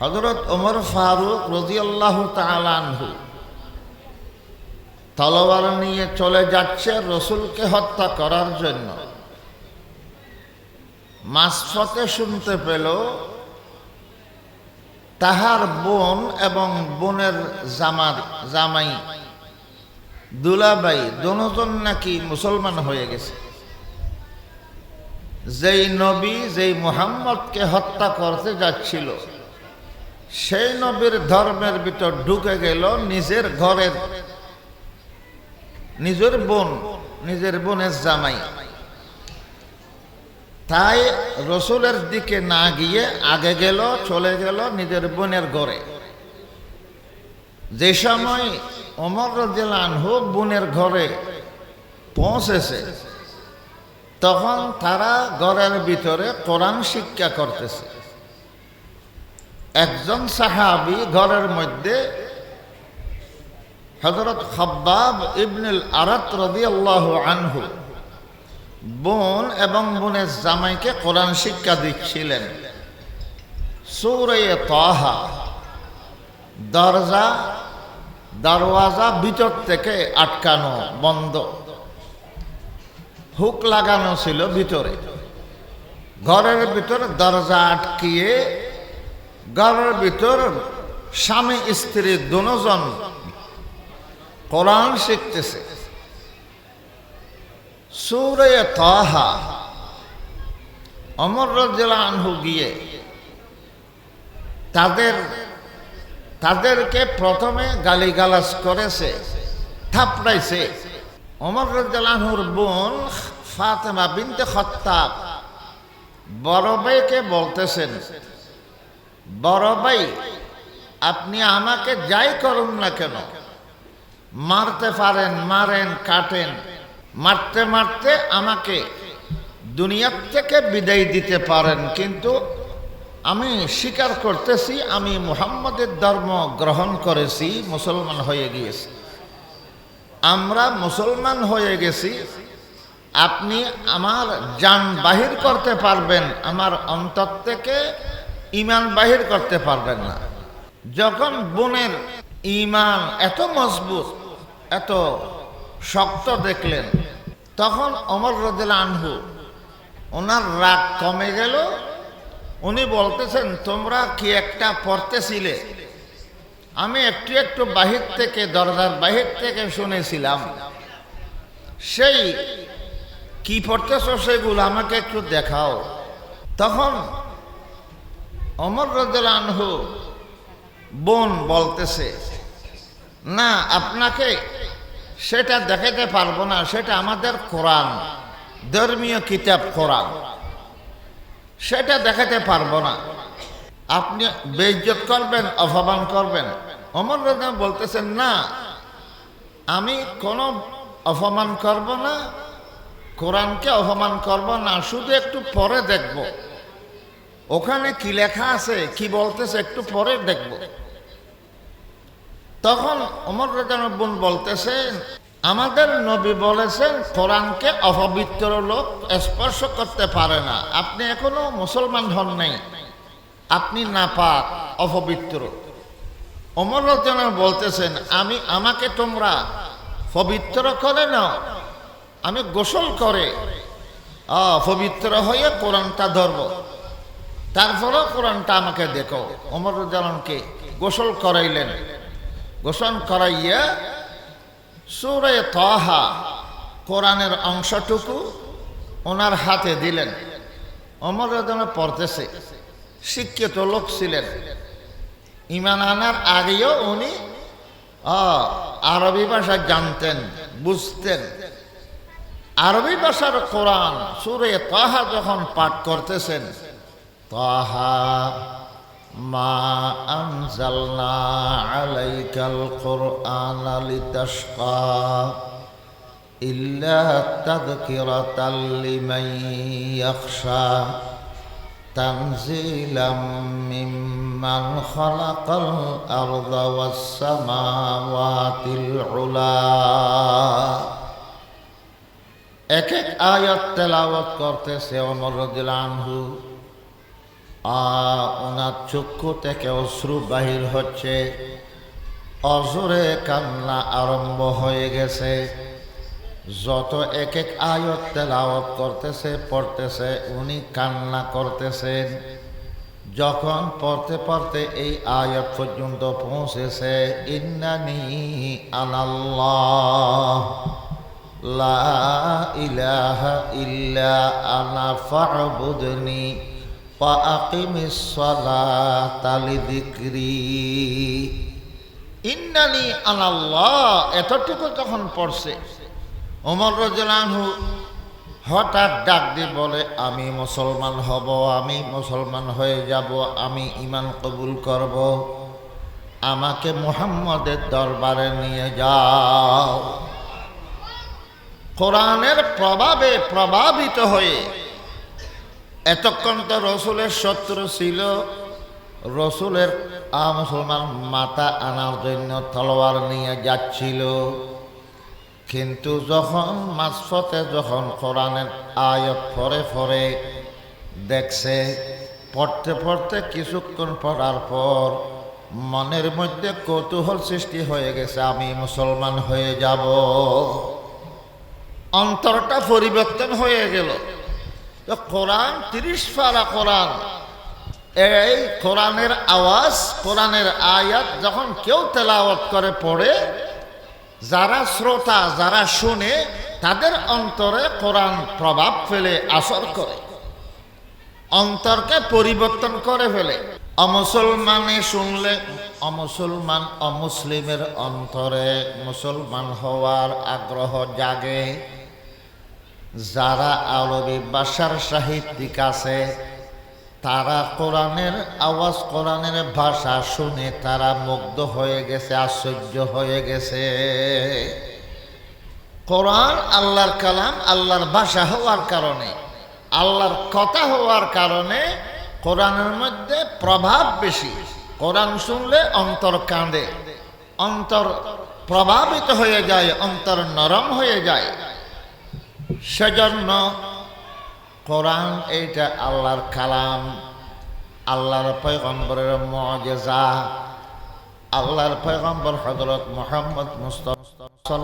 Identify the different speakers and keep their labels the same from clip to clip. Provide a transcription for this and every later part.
Speaker 1: হজরত ওমর ফারুক রজিয়াল্লাহ তালানহু তলোয়ার নিয়ে চলে যাচ্ছে রসুলকে হত্যা করার জন্য। মাসফতে শুনতে পেল তাহার বোন এবং বোনের জামার জামাই দুলাবাই দনোজন নাকি মুসলমান হয়ে গেছে। যেই নবী, যেই মুহাম্মদকে হত্যা করতে যাচ্ছিল সেই নবীর ধর্মের ভিতর ঢুকে গেল নিজের ঘরের নিজের বোন, নিজের বোনের জামাই। তাই রসুলের দিকে না গিয়ে আগে গেল, চলে গেল নিজের বোনের ঘরে। যে সময় অমর রাজু বোনের ঘরে পৌঁছেছে, তখন তারা ঘরের ভিতরে কোরআন শিক্ষা করতেছে। একজন সাহাবি ঘরের মধ্যে হজরত খব্বাব ইবনুল আরাত রবি আল্লাহ আনহু বোন এবং বোনের জামাইকে কোরআন শিক্ষা দিচ্ছিলেন। সৌরে তহা দরজা, দরওয়াজা ভিতর থেকে আটকানো বন্ধ। হুক লাগানো ছিল ভিতরে। ঘরের ভিতরে দরজা আটকিয়ে ঘরের ভিতর স্বামী, স্ত্রী দুজন কোরআন শিখতেছে। সুরে তাহা অমর রাজ্লা আনহু গিয়ে তাদের, তাদেরকে প্রথমে গালিগালাজ করেছে, থাপড়াইছে। অমর রাজ্লাহুর বোন ফাতেমা বিনতে খত্তাব বড় বলতেছেন বড় ভাই, আপনি আমাকে যাই করুন না কেন? মারতে পারেন, মারেন, কাটেন, মারতে মারতে আমাকে দুনিয়ার থেকে বিদায় দিতে পারেন, কিন্তু আমি স্বীকার করতেছি, আমি মুহাম্মদের ধর্ম গ্রহণ করেছি, মুসলমান হয়ে গিয়েছি। আমরা মুসলমান হয়ে গেছি, আপনি আমার যান বাহির করতে পারবেন, আমার অন্তর থেকে ইমান বাহির করতে পারবেন না। যখন বোনের ইমান এত মজবুত, এত শক্ত দেখলেন, তখন অমর রদিল আনহু ওনার রাগ কমে গেল। উনি বলতেছেন, তোমরা কি একটা পড়তেছিলে? আমি একটু একটু বাহির থেকে, দরজার বাহির থেকে শুনেছিলাম। সেই, কি পড়তেছ সেগুলো আমাকে একটু দেখাও। তখন অমর রদুল আনহু বোন বলতেছে, না, আপনাকে সেটা দেখাতে পারব না, সেটা আমাদের কোরআন, ধর্মীয় কিতাব কোরআন। সেটা দেখাতে পারব না। আপনি বেইজ্জত করবেন, অপমান করবেন। অমর রাজা বলতেছেন না, আমি কোনো অপমান করব না, কোরআনকে অপমান করব না, শুধু একটু পরে দেখব। ওখানে কি লেখা আছে, কি বলতেছে একটু পরে দেখব। তখন অমর রাজান বোন বলতেছেন আমাদের নবী বলেছেন, কোরআনকে অপবিত্র লোক স্পর্শ করতে পারে না। আপনি এখনও মুসলমান হন নাই। আপনি না পাক অপবিত্র। অমর রচনা বলতেছেন, আমি, আমাকে তোমরা পবিত্র করে নাও। আমি গোসল করে পবিত্র হয়ে কোরআনটা ধরব। তারপরেও কোরআনটা আমাকে দেখো। অমর জালানকে গোসল করাইলেন। গোসল করাইয়া সুরে তহা কোরআনের অংশটুকু ওনার হাতে দিলেন। অমর রাজনা পড়তেছে। শিক্ষিত লোক ছিলেন। ইমান আনার আগেও উনি আরবি ভাষা জানতেন, বুঝতেন। আরবি ভাষার কোরআন সুরে তাহা যখন পাঠ করতেছেন তাহা মা আনজালনা আলাইকাল কোরআন লিতাশকা ইল্লা তাযকিরাতাল লিমান ইয়াখশা تنزيلا ممن خلق الأرض والسماوات العلا এক এক আয়াত তেলাওয়াত করতেছে অমর রদিল আনহু আর ওনার চক্ষু থেকে অশ্রু বাহির হচ্ছে। অজরে কান্না আরম্ভ হয়ে গেছে। যত এক এক আয়ত তেলাওয়াত করতেছে, পড়তেছে, উনি কান্না করতেছেন। যখন পড়তে পড়তে এই আয়াত পর্যন্ত পৌঁছেছে, ইন্নানি আনাল্লাহ, লা ইলাহা ইল্লা আনা ফা'বুদনি। ইন্নানি আনাল্লাহ এতটুকু যখন পড়ছে ওমর রাজু হঠাৎ ডাক দিয়ে বলে, আমি মুসলমান হব, আমি মুসলমান হয়ে যাব, আমি ইমান কবুল করব। আমাকে মুহাম্মদের দরবারে নিয়ে যাও। কোরআনের প্রভাবে প্রভাবিত হয়ে এতক্ষণ তো রসুলের শত্রু ছিল। রসুলের মুসলমান মাথা আনার জন্য তলোয়ার নিয়ে যাচ্ছিল। কিন্তু যখন মাঝপথে যখন কোরআনের আয়ত ফরে ফরে দেখছে, পড়তে পড়তে কিছুক্ষণ পড়ার পর মনের মধ্যে কৌতূহল সৃষ্টি হয়ে গেছে, আমি মুসলমান হয়ে যাব। অন্তরটা পরিবর্তন হয়ে গেল। তো কোরআন, তিরিশ পারা কোরআন। এই কোরআনের আওয়াজ, কোরআনের আয়াত যখন কেউ তেলাওয়াত করে, পড়ে, যারা শ্রোতা, যারা শুনে, তাদের অন্তরে কোরআন প্রভাব ফেলে, আসর করে। অন্তরকে পরিবর্তন করে ফেলে। অমুসলমানে শুনলে, অমুসলমান অমুসলিমের অন্তরে মুসলমান হওয়ার আগ্রহ জাগে। যারা আরবি ভাষার সাহিত্যিক আছে, তারা কোরআনের আওয়াজ, কোরআনের ভাষা শুনে তারা মুগ্ধ হয়ে গেছে, আশ্চর্য হয়ে গেছে। কোরআন আল্লাহর কালাম, আল্লাহর ভাষা হওয়ার কারণে, আল্লাহর কথা হওয়ার কারণে কোরআনের মধ্যে প্রভাব বেশি। কোরআন শুনলে অন্তর কাঁদে, অন্তর প্রভাবিত হয়ে যায়, অন্তর নরম হয়ে যায়। সেজন্য কোরআন এইটা আল্লাহর কালাম, আল্লাহর পয়গম্বরের মজেজা, আল্লাহর পয়গম্বর হজরত মোহাম্মদ মুস্তফা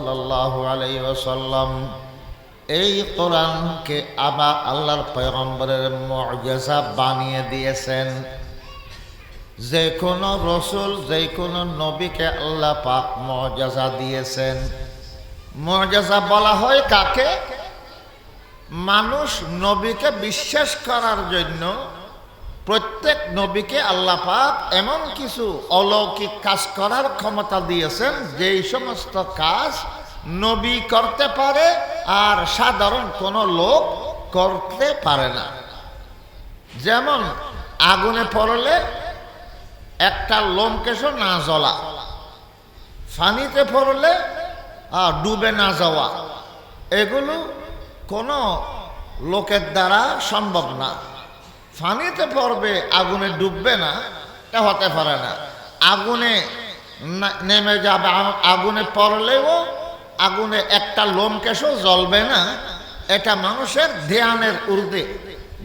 Speaker 1: এই কোরআনকে আবার আল্লাহর পয়গম্বরের মজেজা বানিয়ে দিয়েছেন। যে কোনো রসুল, যে কোনো নবীকে আল্লাহ পাক মজেজা দিয়েছেন। মজেজা বলা হয় কাকে? মানুষ নবীকে বিশ্বাস করার জন্য প্রত্যেক নবীকে আল্লাহ পাক এমন কিছু অলৌকিক কাজ করার ক্ষমতা দিয়েছেন, যেই সমস্ত কাজ নবী করতে পারে আর সাধারণ কোনো লোক করতে পারে না। যেমন আগুনে পড়লে একটা লোমকেশও না জ্বলা ফানিতে পড়লে ডুবে না যাওয়া, এগুলো কোনো লোকের দ্বারা সম্ভব না। ফানিতে পড়বে, আগুনে ডুববে না, এটা হতে পারে না। আগুনে নেমে যাবে আগুনে পড়লেও আগুনে একটা লোমকেশও জ্বলবে না। এটা মানুষের ধ্যানের ঊর্ধ্বে,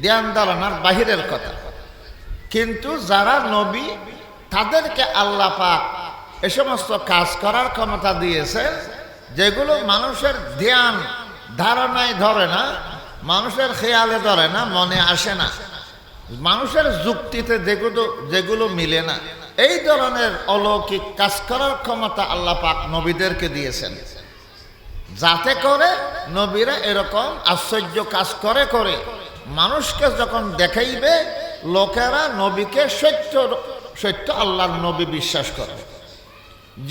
Speaker 1: ধ্যান ধারণার বাহিরের কথা। কিন্তু যারা নবী, তাদেরকে আল্লাহ পাক এ সমস্ত কাজ করার ক্ষমতা দিয়েছেন, যেগুলো মানুষের ধ্যান ধারণায় ধরে না, মানুষের খেয়ালে ধরে না, মনে আসে না। মানুষের যুক্তিতে যেগুলো যেগুলো মিলে না। এই ধরনের অলৌকিক কাজ করার ক্ষমতা আল্লাহ পাক নবীদেরকে দিয়েছেন। যাতে করে নবীরা এরকম আশ্চর্য কাজ করে করে মানুষকে যখন দেখাইবে, লোকেরা নবীকে সত্য সত্য আল্লাহর নবী বিশ্বাস করে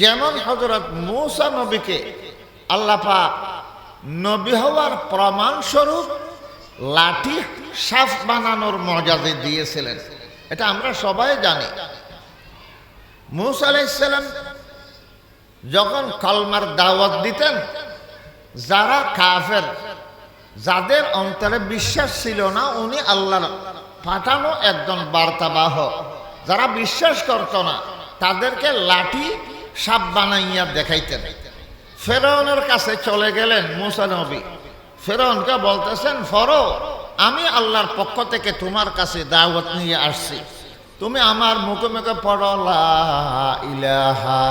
Speaker 1: যেমন হজরত মৌসা নবীকে আল্লাহ পাক নবী হওয়ার প্রমাণস্বরূপ লাঠি সাফ বানানোর মজাদে দিয়েছিলেন, এটা আমরা সবাই জানি। মুসা যখন কলমার দাওয়াত দিতেন, যারা কাফের, যাদের অন্তরে বিশ্বাস ছিল না, উনি আল্লাহর পাঠানো একজন বার্তাবাহ যারা বিশ্বাস করত না, তাদেরকে লাঠি সাপ বানাইয়া দেখাইতেন। ফেরাউনের কাছে চলে গেলেন মুসা নবী। ফেরাউনকে বলতেছেন, ফরো, আমি আল্লাহর পক্ষ থেকে তোমার কাছে দাওয়াত নিয়ে আসছি। তুমি আমার মুখে মুখে পড়ো ইলাহা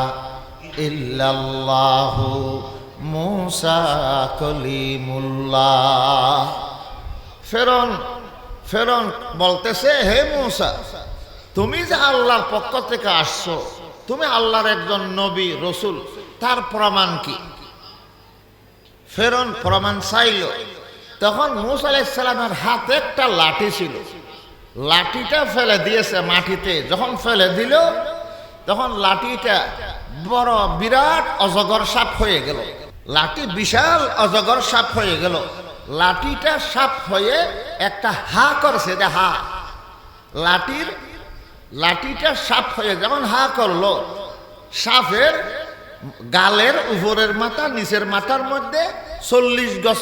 Speaker 1: ইল্লাল্লাহু মুসা কলিমুল্লাহ। ফেরন ফেরন বলতেছে, হে মুসা, তুমি যে আল্লাহর পক্ষ থেকে আসছো, তুমি আল্লাহর একজন নবী, রসুল তার প্রমাণ কি? ফেরন প্রমাণ চাইল। তখন মুসা হাতে একটা লাঠি ছিল। লাঠিটা ফেলে দিয়েছে মাটিতে। যখন ফেলে দিল, তখন লাঠিটা বড় বিরাট অজগর সাপ হয়ে গেল। লাঠি বিশাল অজগর সাপ হয়ে গেল। লাঠিটা সাপ হয়ে একটা হা করছে যে হা। লাঠির, লাঠিটা সাপ হয়ে যেমন হা করল, সাপের গালের উপরের মাথা, নিচের মাথার মধ্যে চল্লিশ গজ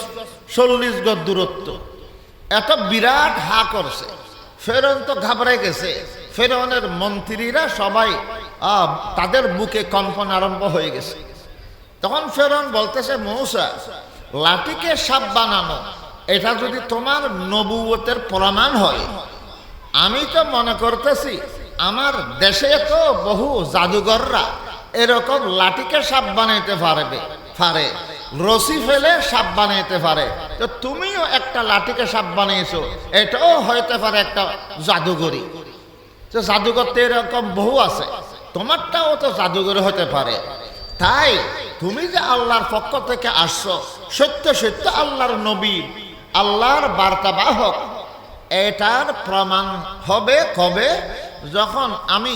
Speaker 1: চল্লিশ গজ দূরত্ব। এত বিরাট হা করছে। ফেরন তো ঘাবড়ে গেছে। ফেরনের মন্ত্রীরা সবাই তাদের বুকে কম্পন আরম্ভ হয়ে গেছে। তখন ফেরন বলতেছে, মৌসা, লাঠিকে সাপ বানানো, এটা যদি তোমার নবুয়তের প্রমাণ হয়। আমি তো মনে করতেছি, আমার দেশে তো বহু জাদুঘররা এরকম লাঠিকে সাপ বানাইতে পারবে, পারে। রসি ফেলে সাপ বানাইতে পারে। তো তুমিও একটা লাঠিকে সাপ বানিয়েছো, এটাও হইতে পারে একটা জাদুঘরি তো জাদুঘর তো এরকম বহু আছে, তোমারটাও তো জাদুঘর হতে পারে। তাই তুমি যে আল্লাহর পক্ষ থেকে আসছো, সত্য সত্য আল্লাহর নবী, আল্লাহর বার্তাবাহক, এটার প্রমাণ হবে কবে? যখন আমি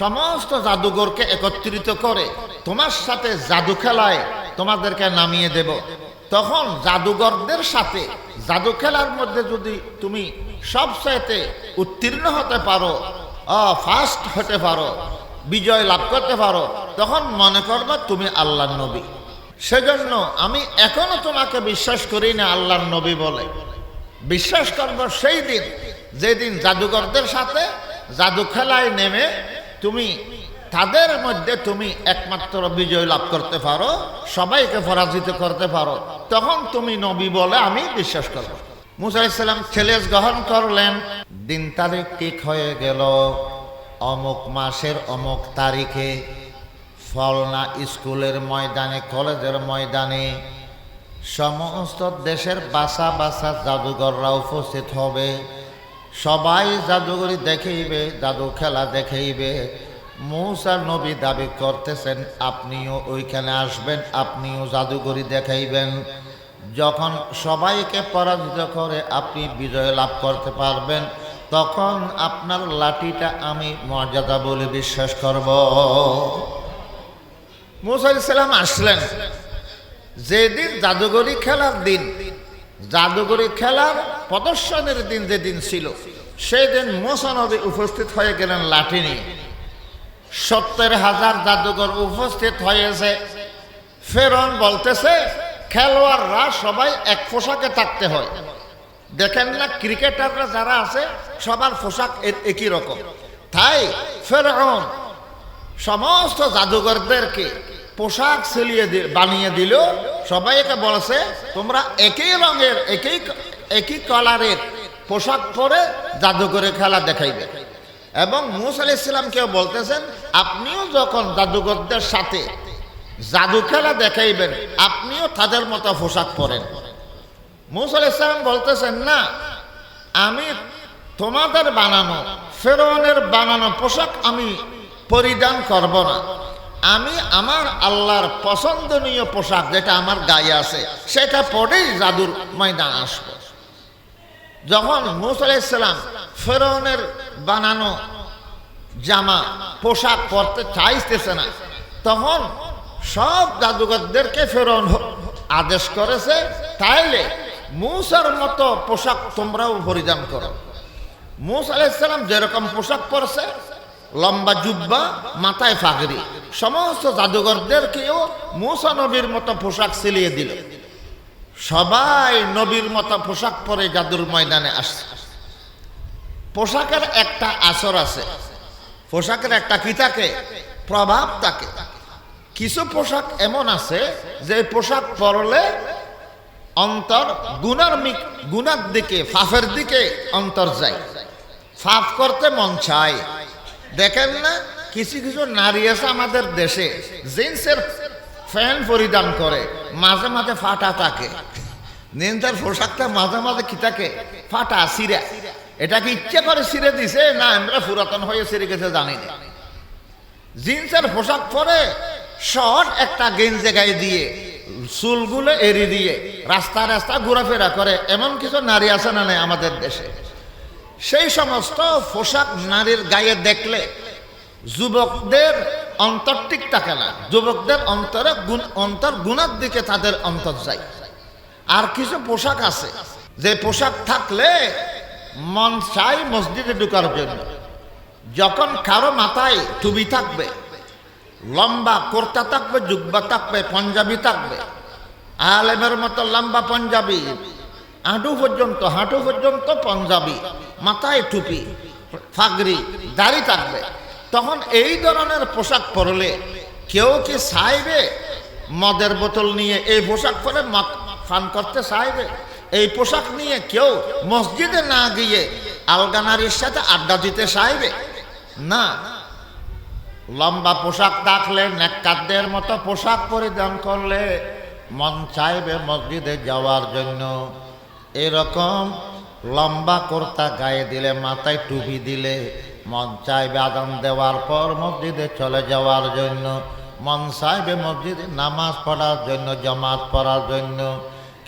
Speaker 1: সমস্ত জাদুঘরকে একত্রিত করে তোমার সাথে জাদু খেলায় তোমাদেরকে নামিয়ে দেব। তখন জাদুঘরদের সাথে জাদু খেলার মধ্যে যদি তুমি সবচাইতে উত্তীর্ণ হতে পারো ফার্স্ট হতে পারো, বিজয় লাভ করতে পারো, তখন মনে করবা তুমি আল্লাহর নবী। সেজন্য আমি এখনও তোমাকে বিশ্বাস করি না আল্লাহর নবী বলে। বিশ্বাস করব সেই দিন, যেদিন জাদুঘরদের সাথে জাদু খেলায় নেমে তুমি, তাদের মধ্যে তুমি একমাত্র বিজয় লাভ করতে পারো, সবাইকে পরাজিত করতে পারো। তখন তুমি নবী বলে আমি বিশ্বাস করব। মুসা ছেলে গ্রহণ করলেন। দিন তারিখ ঠিক হয়ে গেল। অমুক মাসের অমুক তারিখে ফলনা স্কুলের ময়দানে, কলেজের ময়দানে, সমস্ত দেশের বাসা বাসা জাদুঘররা উপস্থিত হবে। সবাই জাদুঘরি দেখাইবে, জাদু খেলা দেখাইবে। মৌসা নবী দাবি করতেছেন, আপনিও ওইখানে আসবেন, আপনিও জাদুঘরি দেখাইবেন। যখন সবাইকে পরাজিত করে আপনি বিজয় লাভ করতে পারবেন, তখন আপনার লাঠিটা আমি মর্যাদা বলে বিশ্বাস করব। মুসা ইসলাম আসলেন। যেদিন জাদুঘরি খেলার দিন জাদুঘরি খেলার প্রদর্শনের দিন যেদিন ছিল সেই দিন মোসানবী উপস্থিত হয়ে গেলেন লাঠি নিয়ে। সত্তর হাজার জাদুঘর উপস্থিত হয়েছে। ফেরন বলতেছে, খেলোয়াড়রা সবাই এক পোশাকে থাকতে হয়। দেখেন না, ক্রিকেটাররা যারা আছে, সবার পোশাক একই রকম। তাই ফেরন সমস্ত জাদুঘরদেরকে পোশাক সিলিয়ে বানিয়ে দিল। সবাইকে বলেছে, তোমরা একই রঙের, একই একই কালারের পোশাক পরে জাদুঘরে খেলা দেখাইবে। এবং মুসা ইসলামকেও বলতেছেন, আপনিও যখন জাদুঘরদের সাথে জাদু খেলা দেখাইবেন, আপনিও তাদের মতো পোশাক পরেন। মুসা আলি ইসলাম বলতেছেন, না, আমি তোমাদের বানানো ফেরোনের বানানো পোশাক আমি পরিধান করব না। আমি আমার আল্লাহর পছন্দনীয় পোশাক যেটা আমার গায়ে আছে, সেটা পরেই জাদুর ময়দান আসব। যখন মুসা আলাইসালাম ফেরনের বানানো জামা, পোশাক পরতে চাইতেছে না, তখন সব জাদুঘরদেরকে ফেরন আদেশ করেছে, তাইলে মুসার মতো পোশাক তোমরাও পরিধান করো। মুসা আলাইসালাম যেরকম পোশাক পরছে লম্বা জুব্বা, মাথায় ফাগরি সমস্ত জাদুঘরদেরকেও মুসা নবীর মতো পোশাক সিলিয়ে দিল। সবাই নবীর মতো পোশাক পরে জাদুর ময়দানে আসছে। পোশাকের একটা আসর আছে। পোশাকের একটা কি থাকে? প্রভাব থাকে। কিছু পোশাক এমন আছে যে পোশাক পরলে অন্তর গুনার গুনার দিকে, ফাফের দিকে অন্তর যায়। ফাফ করতে মন চায়। দেখেন না, কিছু কিছু নারী আছে আমাদের দেশে, জিন্সের ফ্যান পরিধান করে, মাঝে মাঝে ফাটা থাকে। নিন্দার পোশাকটা মাঝে মাঝে কি থাকে? ফাটা সিরা এটা কি ইচ্ছে করে সিরে দিছে? না, আমরা পুরাতন হয়ে সিরে গেছে, জানি না। জিন্সের পোশাক পরে শর্ট একটা গেঞ্জে গায়ে দিয়ে, চুলগুলো এড়িয়ে দিয়ে, রাস্তা রাস্তা ঘোরাফেরা করে, এমন কিছু নারী আছে না নাই আমাদের দেশে? সেই সমস্ত পোশাক নারীর গায়ে দেখলে যুবকদের অন্তর ঠিক থাকে না। যুবকদের অন্তরে গুণ, অন্তর গুণার দিকে তাদের অন্তর যায়। আর কিছু পোশাক আছে, যে পোশাক থাকলে মন চাই মসজিদে ঢুকার জন্য। যখন কারও মাথায় টুবি থাকবে, লম্বা কোর্তা থাকবে, জুব্বা থাকবে, পাঞ্জাবি থাকবে, আলেমের মতো লম্বা পাঞ্জাবি, হাঁটু পর্যন্ত হাঁটু পর্যন্ত পাঞ্জাবি মাথায় টুপি, ফাগরি, দাড়ি থাকবে তখন এই ধরনের পোশাক পরলে কেউ কি চাইবে? মদের বোতল নিয়ে এই পোশাক পরে মদ ফান করতে চাইবে? এই পোশাক নিয়ে কেউ মসজিদে না গিয়ে আলগানারির সাথে আড্ডা দিতে চাইবে? না। লম্বা পোশাক থাকলে নেকাতদের মতো পোশাক পরিধান করলে মন চাইবে মসজিদে যাওয়ার জন্য। এরকম লম্বা কর্তা গায়ে দিলে, মাথায় টুপি দিলে মন চাইবে আদান দেওয়ার পর মসজিদে চলে যাওয়ার জন্য। মন চাইবে মসজিদে নামাজ পড়ার জন্য, জামাত পড়ার জন্য।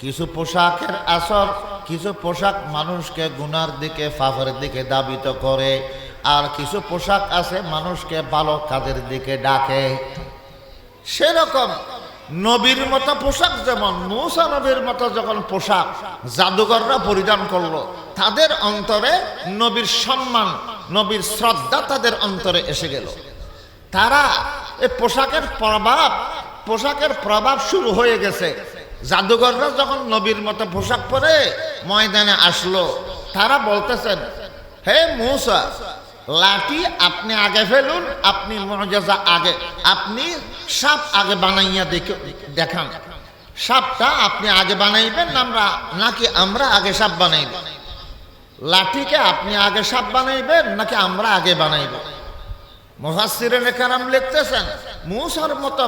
Speaker 1: কিছু পোশাকের আসর, কিছু পোশাক মানুষকে গুনার দিকে, ফাফের দিকে দাবিত করে। আর কিছু পোশাক আছে মানুষকে ভালো কাজের দিকে ডাকে। সেরকম নবীর মতো পোশাক যেমন, মৌসা নবীর মতো যখন পোশাক জাদুঘররা পরিধান করল, তাদের অন্তরে নবীর সম্মান, নবীর শ্রদ্ধা তাদের অন্তরে এসে গেল। তারা এই পোশাকের প্রভাব পোশাকের প্রভাব শুরু হয়ে গেছে। জাদুঘররা যখন নবীর মতো পোশাক পরে ময়দানে আসলো, তারা বলতেছেন, হে মৌসা লাঠি আপনি আগে ফেলুন, আপনি মজাজা আগে, আপনি সাপ আগে বানাইয়া দেখে দেখান। সাপটা আপনি আগে বানাইবেন, আমরা নাকি আমরা আগে সাপ বানাইব? লাঠিকে আপনি আগে সাপ বানাইবেন, নাকি আমরা আগে বানাইব? মহাসিরেন কারাম লিখতেছেন, মুসার মতো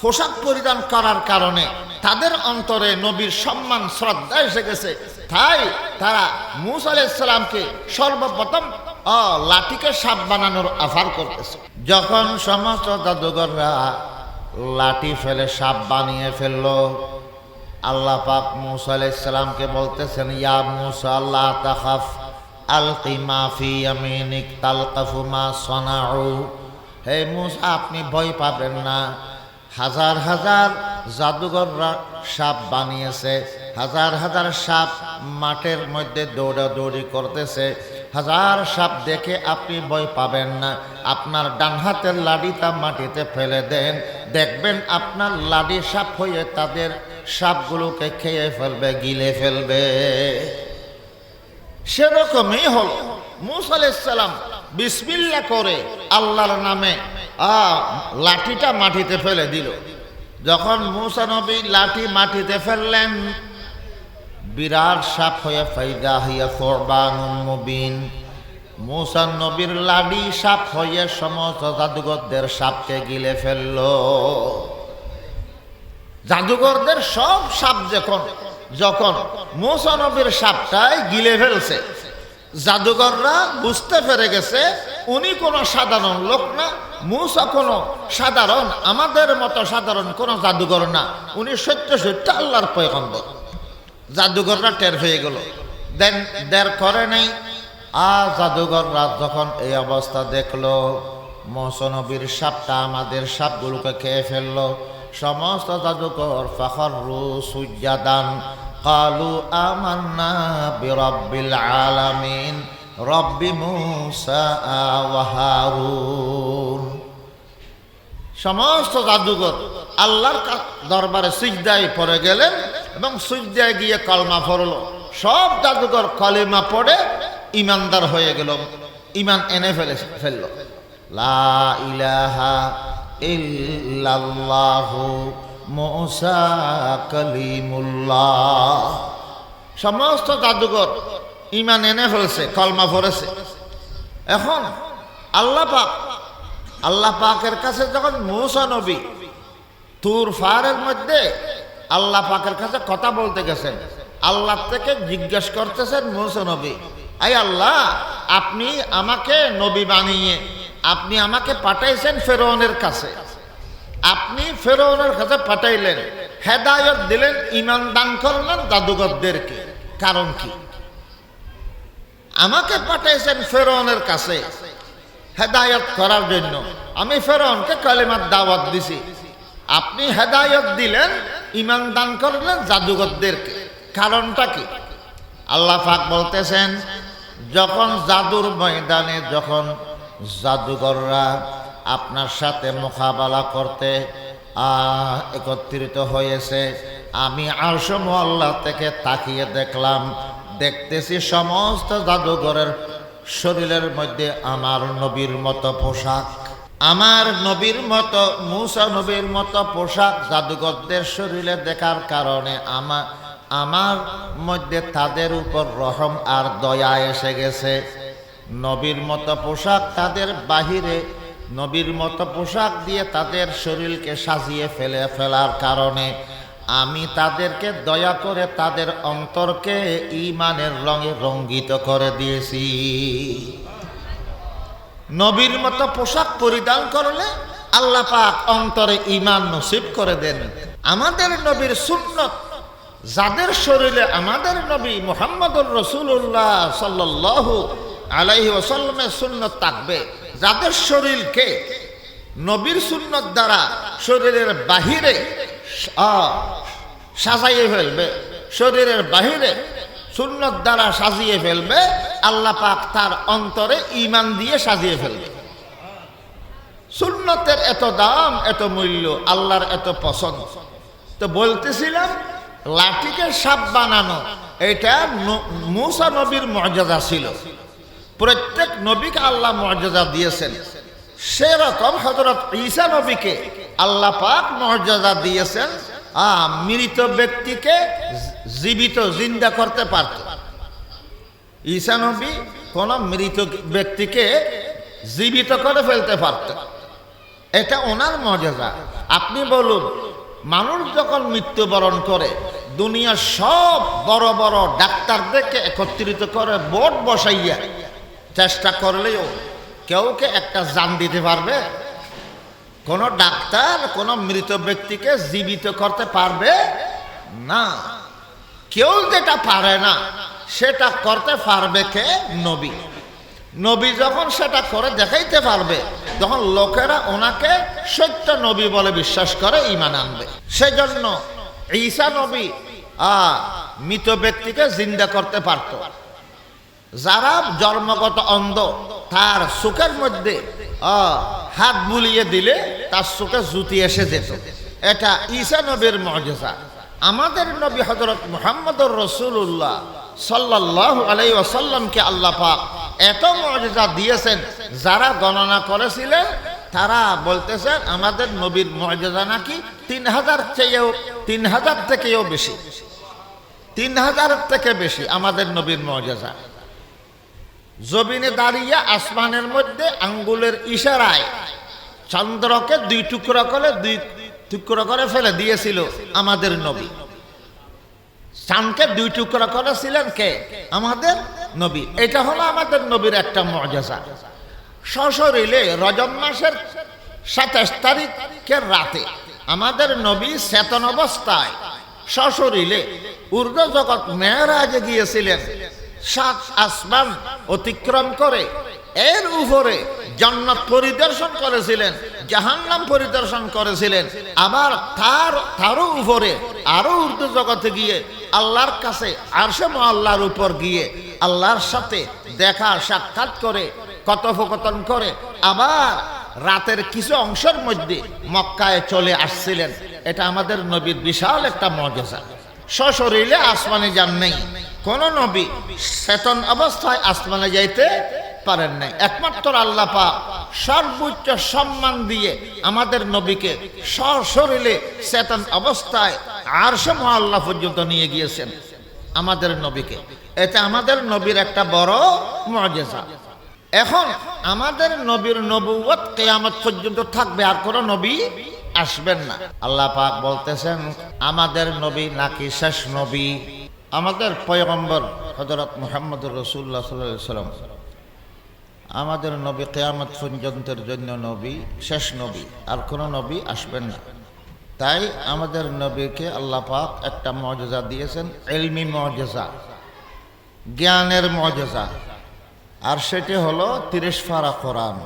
Speaker 1: পোশাক পরিধান করার কারণে তাদের অন্তরে নবীর সম্মান, শ্রদ্ধা এসে গেছে। তাই তারা মুসা আলাইসালামকে সর্বপ্রথম ও লাঠিকে সাপ বানানোর আফার করতেছে। যখন সমস্ত জাদুঘররা লাঠি ফেলে সাপ বানিয়ে ফেলল, আল্লাহ পাক মুসা আলাইসালামকে বলতেছেন, ইয়া মুসা আল্লাহ তাখাফ, আলকি মাফি আমিনিক তালকাফু মা সনাউ। হে মুসা, আপনি ভয় পাবেন না। হাজার হাজার জাদুঘররা সাপ বানিয়েছে, হাজার হাজার সাপ মাঠের মধ্যে দৌড়াদৌড়ি করতেছে হাজার সাপ দেখে আপনি ভয় পাবেন না। আপনার ডান হাতের লাডিটা মাটিতে ফেলে দেন। দেখবেন আপনার লাডি সাপ হয়ে তাদের সাপগুলোকে খেয়ে ফেলবে, গিলে ফেলবে। সেরকমই হলো। মুসা আলাইসালাম বিসমিল্লা করে আল্লাহর নামে লাঠিটা মাটিতে ফেলে দিল। যখন মুসা নবী লাঠি মাটিতে ফেললেন বিরাট সাপ হয়ে ফাইদা হইয়া ফরবান মুবিন। মুসা নবীর লাডি সাপ হয়ে সমস্ত জাদুঘরদের সাপকে গিলে ফেলল। জাদুঘরদের সব সাপ যখন যখন মুসা নবীর সাপটাই গিলে ফেলছে, জাদুঘররা বুঝতে পেরে গেছে, উনি কোনো সাধারণ লোক না, মুসা কোনো সাধারণ, আমাদের মতো সাধারণ কোনো জাদুঘর না, উনি সত্য সত্য আল্লাহর পয়গম্বর। জাদুঘররা টের হয়ে গেল। দেন দের করে নেই। আর জাদুঘররা যখন এই অবস্থা দেখল মৌসনবীর সাপটা আমাদের সাপগুলোকে খেয়ে ফেলল। সমস্ত জাদুঘর ফখর রু সুজাদান কালু আমান্না বিরব্বিল আলামিন, রব্বি মুসা ওয়া হারুন। সমস্ত জাদুঘর আল্লাহর দরবারে সুজদায় পড়ে গেলেন। এবং সুজদায় গিয়ে কলমা পড়ল। সব জাদুঘর কলিমা পড়ে ইমানদার হয়ে গেল। ইমান এনে ফেলে ফেলল। লা ইলাহা সমস্ত জাদুঘর ইমান এনে ফেলছে, কলমা পড়েছে। এখন আল্লাহ পাক আল্লাহ পাকের কাছে যখন মৌসা নবী তুর ফারের মধ্যে আল্লাহ পাকের কাছে কথা বলতে গেছেন। আল্লাহ থেকে জিজ্ঞেস করতেছেন, মৌসা নবী আই আল্লাহ, আপনি আমাকে নবী বানিয়ে, আপনি আমাকে পাঠাইছেন ফেরোনের কাছে। আপনি ফেরোনের কাছে পাঠাইলেন, হেদায়ত দিলেন ইমান দান করলেন জাদুঘরদেরকে কারণ কি? আমাকে পাঠাইছেন ফেরোনের কাছে হেদায়ত করার জন্য। আমি ফেরোনকে কালিমার দাওয়াত দিছি। আপনি হেদায়ত দিলেন ইমান দান করলেন জাদুঘরদেরকে কারণটা কি? আল্লাহ বলতেছেন, যখন জাদুর ময়দানে যখন জাদুঘররা আপনার সাথে মোকাবেলা করতে একত্রিত হয়েছে, আমি আরশম আল্লাহ থেকে তাকিয়ে দেখলাম, দেখতেছি সমস্ত জাদুঘরের শরীরের মধ্যে আমার নবীর মতো পোশাক। আমার নবীর মতো, মুসা নবীর মতো পোশাক জাদুঘরদের শরীরে দেখার কারণে আমার আমার মধ্যে তাদের উপর রহম আর দয়া এসে গেছে। নবীর মতো পোশাক তাদের বাহিরে, নবীর মতো পোশাক দিয়ে তাদের শরীরকে সাজিয়ে ফেলে ফেলার কারণে আমি তাদেরকে দয়া করে তাদের অন্তরকে ইমানের রঙে রঙ্গিত করে দিয়েছি। নবীর মতো পোশাক পরিধান করলে আল্লাহ পাক অন্তরে ইমান নসিব করে দেন। আমাদের নবীর সুন্নত, যাদের শরীরে আমাদের নবী মোহাম্মদুর রসুল্লাহ সাল্লাল্লাহু আলাইহি ওসাল্লামের সুন্নত থাকবে। যাদের শরীরকে নবীর সুন্নত দ্বারা শরীরের বাহিরে সাজাইয়ে ফেলবে, শরীরের বাহিরে সুন্নত দ্বারা সাজিয়ে ফেলবে, আল্লাহ পাক তার অন্তরে ইমান দিয়ে সাজিয়ে ফেলবে। সুন্নতের এত দাম, এত মূল্য, আল্লাহর এত পছন্দ। তো বলতেছিলাম, লাঠিকে সাপ বানানো, এটা মুসা নবীর মর্যাদা ছিল। প্রত্যেক নবীকে আল্লাহ মর্যাদা দিয়েছেন। সেরকম হজরত ঈসা নবীকে আল্লাহ পাক মর্যাদা দিয়েছেন। মৃত ব্যক্তিকে জীবিত জিন্দা করতে পারত। ঈসা নবী কোন মৃত ব্যক্তিকে জীবিত করে ফেলতে পারত। এটা ওনার মর্যাদা। আপনি বলুন, মানুষ যখন মৃত্যুবরণ করে, দুনিয়ার সব বড় বড় ডাক্তারদেরকে একত্রিত করে বোর্ড বসাইয়া চেষ্টা করলেও কেউকে একটা জান দিতে পারবে? কোনো ডাক্তার, কোনো মৃত ব্যক্তিকে জীবিত করতে পারবে না। কেউ যেটা পারে না, সেটা করতে পারবে কে? নবী। নবী যখন সেটা করে দেখাইতে পারবে, তখন লোকেরা ওনাকে সত্য নবী বলে বিশ্বাস করে ইমান আনবে। সেজন্য ঈসা নবী, আ, মৃত ব্যক্তিকে জিন্দা করতে পারত। যারা জন্মগত অন্ধ, তার সুখের মধ্যে হাত বুলিয়ে দিলে তার চোখে জুতি এসে যেত। এটা ঈসা নবীর মর্যাদা। আমাদের নবী হজরত মোহাম্মদুর রসুল্লাহ সাল্লাহ আলাই ওয়াসাল্লামকে আল্লাহ পাক এত মর্যাদা দিয়েছেন, যারা গণনা করেছিলেন তারা বলতেছেন, আমাদের নবীর মর্যাদা নাকি তিন হাজার চেয়েও, তিন হাজার থেকেও বেশি। তিন হাজার থেকে বেশি আমাদের নবীর মর্যাদা। জমিনে দাঁড়িয়ে আসমানের মধ্যে আঙ্গুলের ইশারায় চন্দ্রকে দুই টুকরো করে, দুই টুকরো করে ফেলে দিয়েছিল আমাদের নবী। চানকে দুই টুকরো করেছিলেন কে? আমাদের নবী। এটা হলো আমাদের নবীর একটা মর্যাদা। সশরীরে রজব মাসের সাতাশ তারিখের রাতে আমাদের নবী চেতন অবস্থায় সশরীরে ঊর্ধ্ব জগৎ মেয়েরাজে গিয়েছিলেন। সাত আসমান অতিক্রম করে। এর উপরে জান্নাত পরিদর্শন করেছিলেন, জাহান্নাম পরিদর্শন করেছিলেন। আবার তার, তারও উপরে আরও ঊর্ধ্ব জগতে গিয়ে আল্লাহর কাছে, আরশে আল্লাহর উপর গিয়ে আল্লাহর সাথে দেখা, সাক্ষাৎ করে, কথোপকথন করে আবার রাতের কিছু অংশের মধ্যে মক্কায় চলে আসছিলেন। এটা আমাদের নবীর বিশাল একটা মজা সশরীরে আসমানে যান নেই। কোন নবী চেতন অবস্থায় আসমানে যাইতে পারেন নাই। একমাত্র আল্লাহ পাক সর্বোচ্চ সম্মান দিয়ে আমাদের নবীকে সশরীরে চেতন অবস্থায় আর আল্লাহ পর্যন্ত নিয়ে গিয়েছেন আমাদের নবীকে। এটা আমাদের নবীর একটা বড় মজেজা এখন আমাদের নবীর নবুয়ত কেয়ামত পর্যন্ত থাকবে, আর কোনো নবী আসবেন না। আল্লাহ পাক বলতেছেন, আমাদের নবী নাকি শেষ নবী? আমাদের পয়গম্বর হজরত মুহাম্মদ রসুল্লাহ সাল্লাম আমাদের নবী কেয়ামত পর্যন্তের জন্য নবী, শেষ নবী, আর কোনো নবী আসবেন না। তাই আমাদের নবীকে আল্লাহ পাক একটা মজেজা দিয়েছেন এলমি মজেজা জ্ঞানের মজেজা আর সেটি হলো তিরিশ ফারা কোরআন।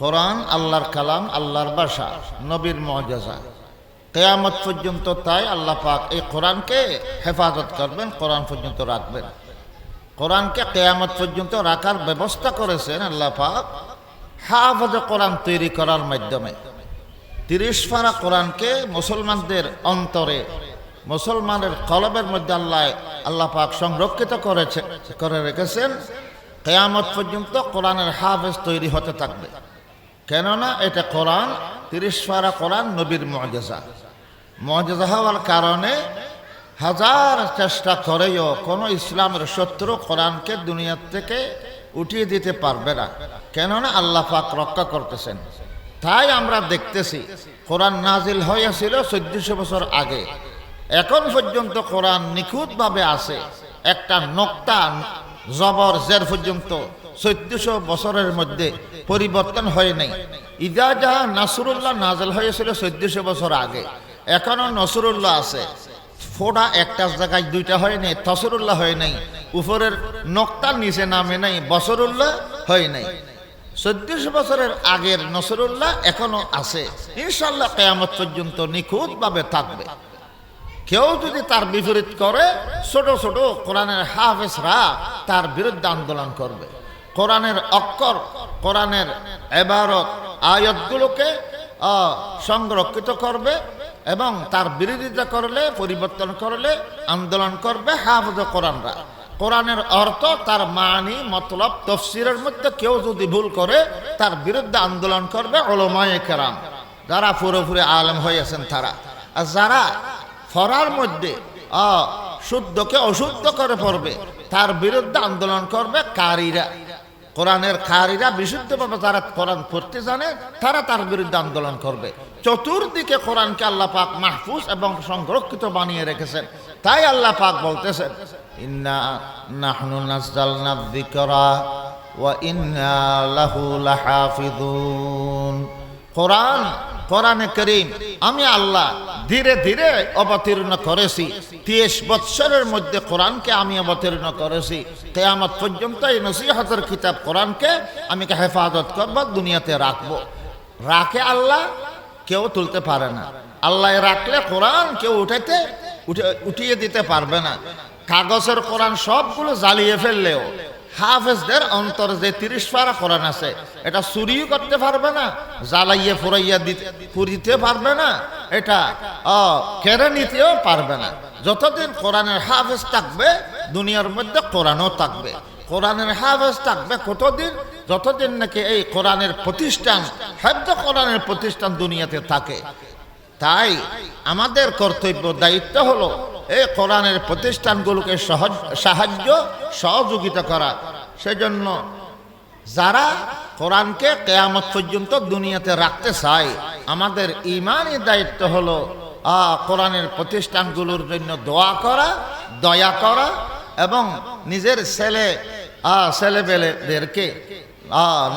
Speaker 1: কোরআন আল্লাহর কালাম, আল্লাহর বাসা নবীর মজেজা কেয়ামত পর্যন্ত তাই আল্লাহ পাক এই কোরআনকে হেফাজত করবেন, কোরআন পর্যন্ত রাখবেন। কোরআনকে কেয়ামত পর্যন্ত রাখার ব্যবস্থা করেছেন আল্লাহ পাক হাফজ কোরআন তৈরি করার মাধ্যমে। তিরিশ ফারা কোরআনকে মুসলমানদের অন্তরে, মুসলমানের কলবের মধ্যে আল্লাহ আল্লাহ পাক সংরক্ষিত করেছে, করে রেখেছেন। কেয়ামত পর্যন্ত কোরআনের হাফেজ তৈরি হতে থাকবে। কেননা এটা কোরআন তিরিশ ফারা কোরআন নবীর মজেজা। মজেজা হওয়ার কারণে হাজার চেষ্টা করেও কোনো ইসলামের শত্রু কোরআনকে দুনিয়ার থেকে উঠিয়ে দিতে পারবে না। কেননা আল্লাহ পাক রক্ষা করতেছেন। তাই আমরা দেখতেছি, কোরআন নাজিল হয়েছিল চোদ্দশো বছর আগে। এখন পর্যন্ত কোরআন নিখুঁতভাবে আছে। একটা নোক্তা, জবর, জের পর্যন্ত চোদ্দশো বছরের মধ্যে পরিবর্তন হয় নাই। ইদা যাহা নাসরুল্লাহ নাজল হয়েছিল চোদ্দশো বছর আগে, এখনও নসরুল্লাহ আছে। ফোড়া একটা জায়গায় দুইটা হয় নাই, তসরুল্লাহ হয় নাই। উপরের নক্তার নিচে নামে নাই, বসরুল্লাহ হয় নাই। চোদ্দশো বছরের আগের নসরুল্লাহ এখনও আছে। ইনশাল্লাহ কেয়ামত পর্যন্ত নিখুঁতভাবে থাকবে। কেউ যদি তার বিপরীত করে, ছোট ছোট কোরআনের হাফেজরা তার বিরুদ্ধে আন্দোলন করবে। কোরআনের অক্ষর, কোরআনের এবারত আয়াতগুলোকে সংরক্ষিত করবে এবং তার বিরোধিতা করলে, পরিবর্তন করলে, আন্দোলন করবে হাফজ কোরআনরা। কোরআনের অর্থ তার মানি, মতলব, তফসিরের মধ্যে কেউ যদি ভুল করে, তার বিরুদ্ধে আন্দোলন করবে ওলমায়ে কেরাম। যারা পুরোপুরি আলেম হয়েছেন তারা। আর যারা ফরার মধ্যে শুদ্ধকে অশুদ্ধ করে পড়বে, তার বিরুদ্ধে আন্দোলন করবে কারীরা। কোরআনের খারিরা বিশুদ্ধভাবে যারা কোরআন পড়তে জানে, তারা তার বিরুদ্ধে আন্দোলন করবে। চতুর্দিকে কোরআনকে আল্লাহ পাক মাহফুজ এবং সংরক্ষিত বানিয়ে রেখেছেন। তাই আল্লাহ পাক বলতেছেন, ইন্না নাহনু নাযালনা যিকরা ওয়া ইন্না লাহু লাহাফিজুন কোরআন, কোরআনে করিম। আমি আল্লাহ ধীরে ধীরে অবতীর্ণ করেছি। তিরিশ বৎসরের মধ্যে কোরআনকে আমি অবতীর্ণ করেছি। কেয়ামত পর্যন্ত এই নসিহতের কিতাব কোরআনকে আমি হেফাজত করব, দুনিয়াতে রাখব। রাখে আল্লাহ, কেউ তুলতে পারে না। আল্লাহ রাখলে কোরআন কেউ উঠাইতে, উঠে, উঠিয়ে দিতে পারবে না। কাগজের কোরআন সবগুলো জ্বালিয়ে ফেললেও হাফেজদের অন্তরে যে তিরিশ পারা কোরআন আছে, এটা চুরিও করতে পারবে না, জ্বালাইয়ে ফুরাইয়া দিতে, পুরিতে পারবে না, এটা কেড়ে নিতেও পারবে না। যতদিন কোরআনের হাফেজ থাকবে, দুনিয়ার মধ্যে কোরআনও থাকবে। কোরআনের হাফেজ থাকবে কতদিন? যতদিন নাকি এই কোরআনের প্রতিষ্ঠান হেব্দ কোরআনের প্রতিষ্ঠান দুনিয়াতে থাকে। তাই আমাদের কর্তব্য, দায়িত্ব হলো এই কোরআনের প্রতিষ্ঠানগুলোকে সহজ সাহায্য, সহযোগিতা করা। সেজন্য যারা কোরআনকে কেয়ামত পর্যন্ত দুনিয়াতে রাখতে চায়, আমাদের ইমানই দায়িত্ব হলো কোরআনের প্রতিষ্ঠানগুলোর জন্য দোয়া করা, দয়া করা এবং নিজের ছেলে ছেলেবেলেদেরকে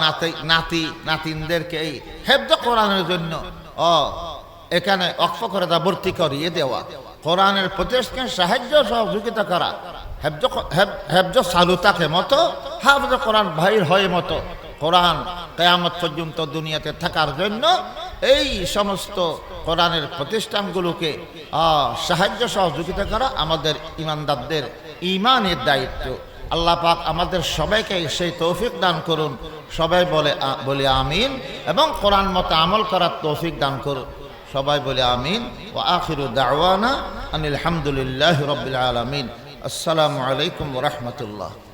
Speaker 1: নাতি নাতি, নাতিনদেরকে এই হেব্দ কোরআনের জন্য এখানে অক্ষ করে তা ভর্তি করিয়ে দেওয়া। কোরআনের প্রতিষ্ঠান সাহায্য সহযোগিতা করা। হেফজ হেফ- হেফজ চালু থাকে মতো, হাফজ কোরআন ভাইর হয়ে মতো। কোরআন কেয়ামত পর্যন্ত দুনিয়াতে থাকার জন্য এই সমস্ত কোরআনের প্রতিষ্ঠানগুলোকে সাহায্য সহযোগিতা করা আমাদের ইমানদারদের ইমানের দায়িত্ব। আল্লাহ পাক আমাদের সবাইকে সেই তৌফিক দান করুন। সবাই বলে বলে আমিন এবং কোরআন মতো আমল করার তৌফিক দান করুন। সবাই বলে আমিন। ও আখিরু দাওয়ানা আনিল হামদুলিল্লাহ রবিল আলমিন। আসসালামু আলাইকুম রহমতুল্লাহ।